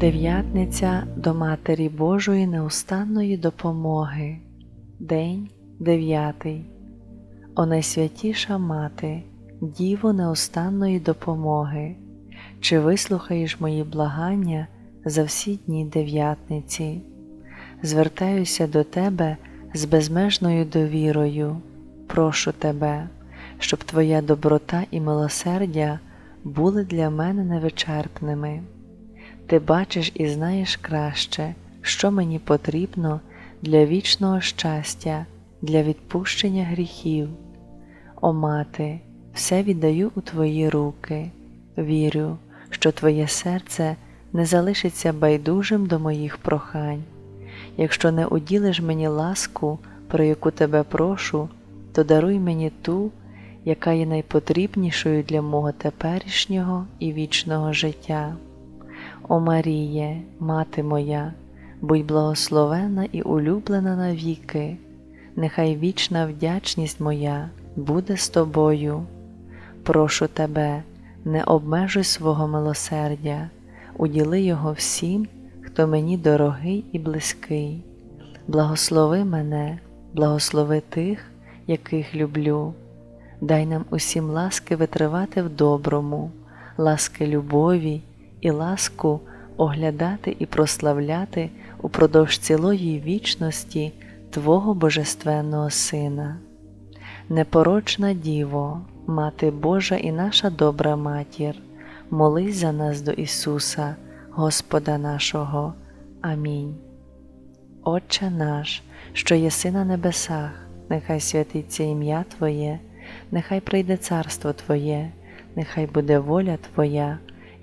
Дев'ятниця до Матері Божої неустанної допомоги. День дев'ятий. О найсвятіша Мати, Діво неустанної допомоги, чи вислухаєш мої благання за всі дні дев'ятниці? Звертаюся до Тебе з безмежною довірою, прошу Тебе, щоб Твоя доброта і милосердя були для мене невичерпними. Ти бачиш і знаєш краще, що мені потрібно для вічного щастя, для відпущення гріхів. О мати, все віддаю у Твої руки, вірю, що Твоє серце не залишиться байдужим до моїх прохань. Якщо не уділиш мені ласку, про яку тебе прошу, то даруй мені ту, яка є найпотрібнішою для мого теперішнього і вічного життя. О Маріє, мати моя, будь благословена і улюблена навіки, нехай вічна вдячність моя буде з тобою. Прошу тебе, не обмежуй свого милосердя, уділи його всім, хто мені дорогий і близький. Благослови мене, благослови тих, яких люблю. Дай нам усім ласки витривати в доброму, ласки любові і ласку оглядати і прославляти упродовж цілої вічності Твого Божественного Сина. Непорочна Діво, Мати Божа і наша добра Матір, молись за нас до Ісуса, Господа нашого. Амінь. Отче наш, що єси на небесах, нехай святиться ім'я Твоє, нехай прийде царство Твоє, нехай буде воля Твоя,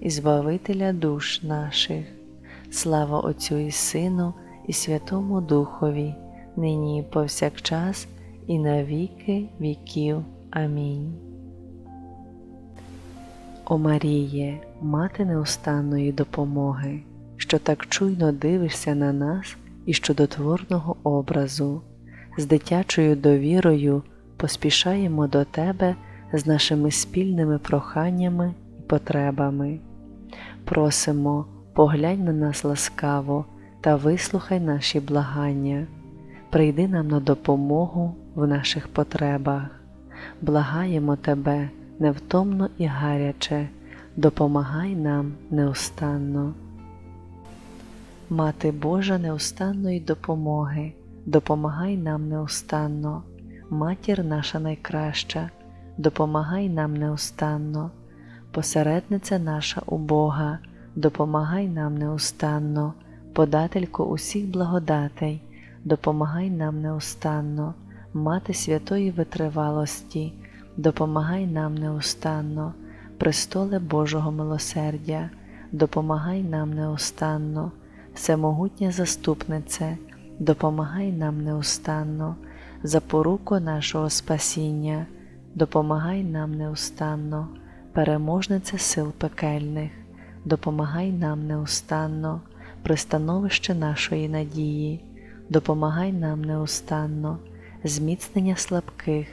і Збавителя душ наших. Слава Отцю і Сину, і Святому Духові, нині і повсякчас, і на віки віків. Амінь. О Маріє, мати неустанної допомоги, що так чуйно дивишся на нас і чудотворного образу, з дитячою довірою поспішаємо до Тебе з нашими спільними проханнями і потребами. Просимо, поглянь на нас ласкаво та вислухай наші благання, прийди нам на допомогу в наших потребах, благаємо Тебе невтомно і гаряче, допомагай нам неустанно. Мати Божа неустанної допомоги, допомагай нам неустанно, матір наша найкраща, допомагай нам неустанно, посередниця наша у Бога, допомагай нам неустанно, подателько усіх благодатей, допомагай нам неустанно, мати святої витривалості, допомагай нам неустанно, престоле Божого милосердя, допомагай нам неустанно, всемогутня заступнице, допомагай нам неустанно, запоруко нашого спасіння, допомагай нам неустанно, переможниця сил пекельних, допомагай нам неустанно, пристановище нашої надії, допомагай нам неустанно, зміцнення слабких,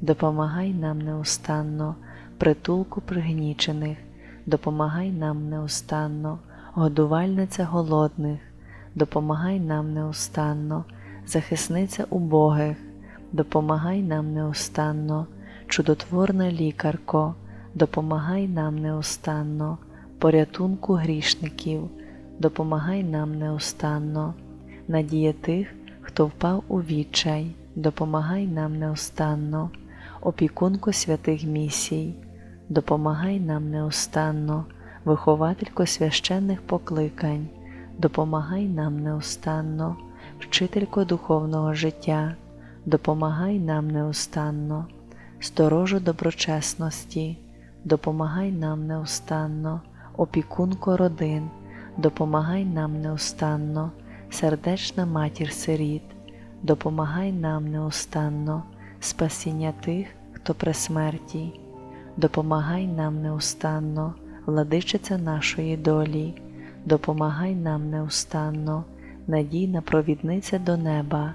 допомагай нам неустанно, притулку пригнічених, допомагай нам неустанно, годувальниця голодних, допомагай нам неустанно, захисниця убогих, допомагай нам неустанно, чудотворна лікарко, допомагай нам неустанно, порятунку грішників, допомагай нам неустанно, надія тих, хто впав у відчай, допомагай нам неустанно, опікунку святих місій, допомагай нам неустанно, вихователько священних покликань, допомагай нам неустанно, вчителько духовного життя, допомагай нам неустанно, сторожу доброчесності, допомагай нам неустанно, опікунко родин, допомагай нам неустанно, сердечна матір сиріт, допомагай нам неустанно, спасіння тих, хто при смерті, допомагай нам неустанно, владичиця нашої долі, допомагай нам неустанно, надійна провідниця до неба,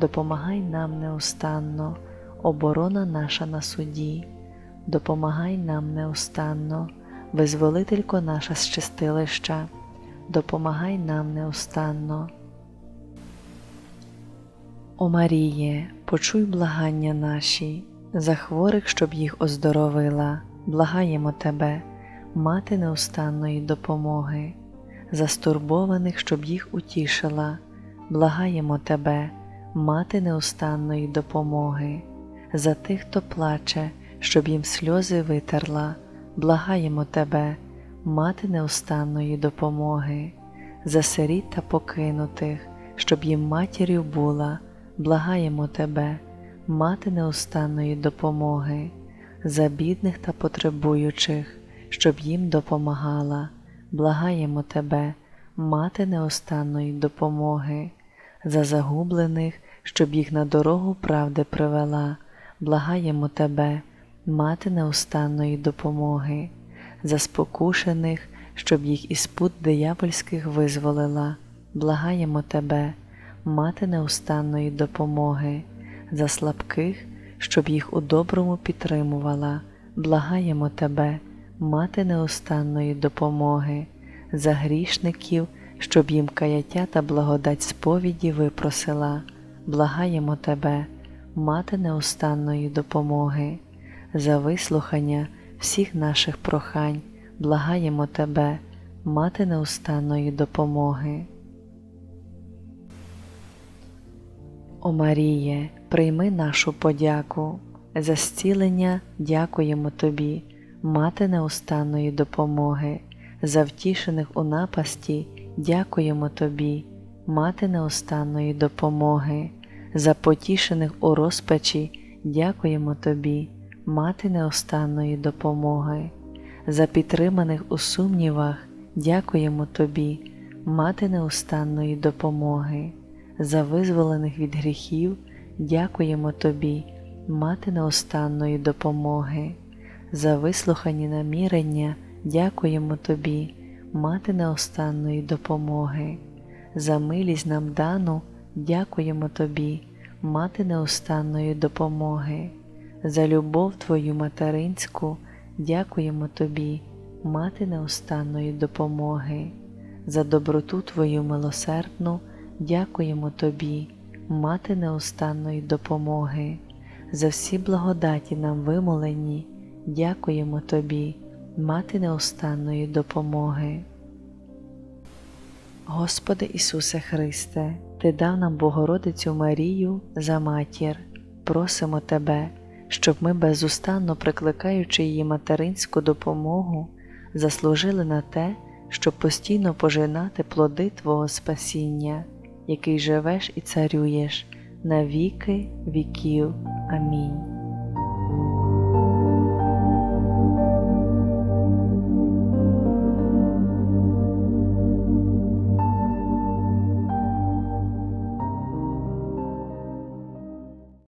допомагай нам неустанно, оборона наша на суді, допомагай нам неустанно, визволителько наша з чистилища, допомагай нам неустанно. О Маріє, почуй благання наші, за хворих, щоб їх оздоровила, благаємо Тебе, мати неустанної допомоги, за стурбованих, щоб їх утішила, благаємо Тебе, мати неустанної допомоги, за тих, хто плаче, щоб їм сльози витерла, благаємо Тебе, мати неустанної допомоги, за сиріт та покинутих, щоб їм матір'ю була, благаємо Тебе, мати неустанної допомоги, за бідних та потребуючих, щоб їм допомагала, благаємо Тебе, мати неустанної допомоги, за загублених, щоб їх на дорогу правди привела, благаємо Тебе, мати неустанної допомоги, за спокушених, щоб їх із пут диявольських визволила, благаємо Тебе, мати неустанної допомоги, за слабких, щоб їх у доброму підтримувала, благаємо Тебе, мати неустанної допомоги, за грішників, щоб їм каяття та благодать сповіді випросила, благаємо Тебе, мати неустанної допомоги, за вислухання всіх наших прохань, благаємо Тебе, мати неустанної допомоги. О Маріє, прийми нашу подяку, за зцілення дякуємо Тобі, мати неустанної допомоги, за втішених у напасті дякуємо Тобі, мати неустанної допомоги, за потішених у розпачі дякуємо Тобі, мати неустанної допомоги, за підтриманих у сумнівах дякуємо Тобі, мати неустанної допомоги. За визволених від гріхів дякуємо Тобі, мати неустанної допомоги, за вислухані намірення дякуємо Тобі, мати неустанної допомоги, за милість нам дану дякуємо Тобі, мати неустанної допомоги, за любов Твою материнську. Дякуємо Тобі, мати неустанної допомоги, за доброту Твою милосердну. Дякуємо Тобі, мати неустанної допомоги, за всі благодаті нам вимолені, дякуємо Тобі, мати неустанної допомоги. Господи Ісусе Христе, Ти дав нам Богородицю Марію за матір, просимо Тебе, щоб ми безустанно прикликаючи її материнську допомогу, заслужили на те, щоб постійно пожинати плоди Твого спасіння який живеш і царюєш на віки віків. Амінь.